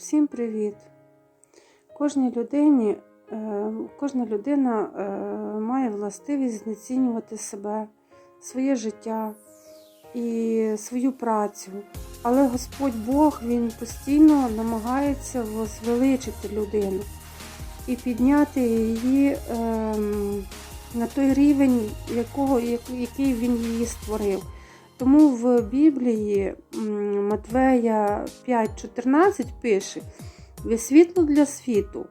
Всім привіт! Кожній людині, е, кожна людина е, має властивість знецінювати себе, своє життя і свою працю. Але Господь Бог Він постійно намагається возвеличити людину і підняти її ем, на той рівень, якого, який він її створив. Тому в Біблії Матвея 5,14 пише: ви світло для світу.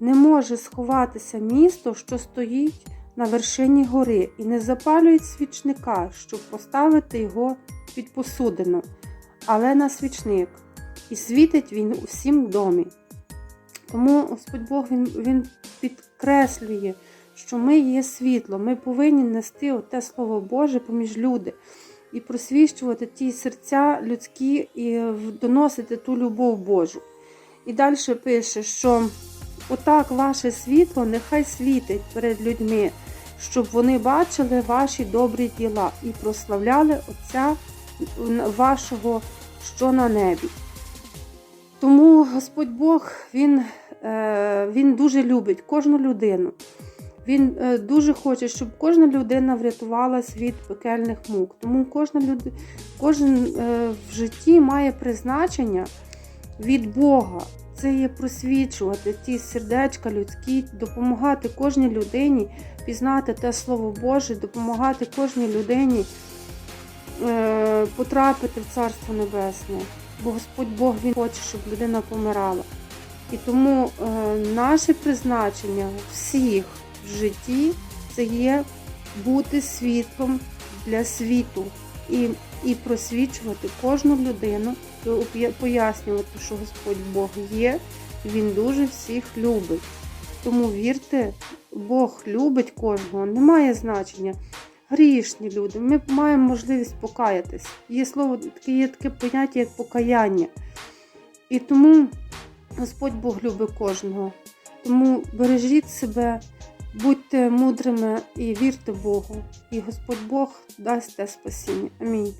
Не може сховатися місто, що стоїть на вершині гори, і не запалюють свічника, щоб поставити його під посудину, але на свічник. І світить він у всім домі. Тому Господь Бог він, він підкреслює, що ми є світло, ми повинні нести те Слово Боже поміж люди і просвіщувати ті серця людські і доносити ту любов Божу. І далі пише, що отак ваше світло нехай світить перед людьми, щоб вони бачили ваші добрі діла і прославляли Отця вашого, що на небі. Тому Господь Бог, Він, е, Він дуже любить кожну людину. Він е, дуже хоче, щоб кожна людина врятувалась від пекельних мук. Тому кожна люд... кожен е, в житті має призначення від Бога. Це є просвічувати ті сердечка людські, допомагати кожній людині пізнати те Слово Боже, допомагати кожній людині е, потрапити в Царство Небесне. Бо Господь Бог Він хоче, щоб людина помирала. І тому наше призначення всіх в житті це є бути світлом для світу і і просвічувати кожну людину, пояснювати, що Господь Бог є, Він дуже всіх любить. Тому вірте, Бог любить кожного, немає значення. Грішні люди, ми маємо можливість покаятись. Є слово, таке, є таке поняття, як покаяння. І тому Господь Бог любить кожного. Тому бережіть себе, будьте мудрими і вірте Богу. І Господь Бог дасть те спасіння. Амінь.